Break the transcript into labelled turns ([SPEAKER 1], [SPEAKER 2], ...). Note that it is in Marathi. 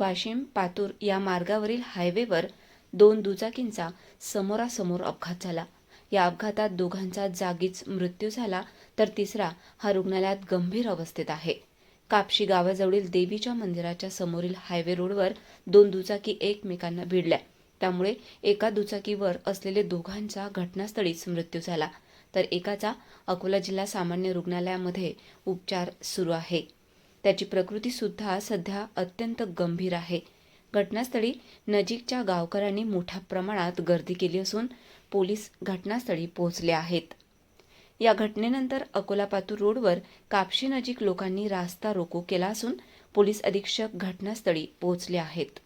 [SPEAKER 1] वाशिम पातूर या मार्गावरील हायवेवर दोन दुचाकींचा समोरासमोर अपघात झाला. या अपघातात दोघांचा जागीच मृत्यू झाला तर तिसरा हा रुग्णालयात गंभीर अवस्थेत आहे. कापशी गावाजवळील देवीच्या मंदिराच्या समोरील हायवे रोडवर दोन दुचाकी एकमेकांना भिडल्या. त्यामुळे एका दुचाकीवर असलेले दोघांचा घटनास्थळीच मृत्यू झाला. तर एकाचा अकोला जिल्हा सामान्य रुग्णालयामध्ये उपचार सुरू आहे. त्याची प्रकृतीसुद्धा सध्या अत्यंत गंभीर आहे. घटनास्थळी नजीकच्या गावकऱ्यांनी मोठ्या प्रमाणात गर्दी केली असून पोलीस घटनास्थळी पोहोचले आहेत. या घटनेनंतर अकोला पातूर रोडवर कापशी नजीक लोकांनी रास्ता रोको केला असून पोलीस अधीक्षक घटनास्थळी पोहोचले आहेत.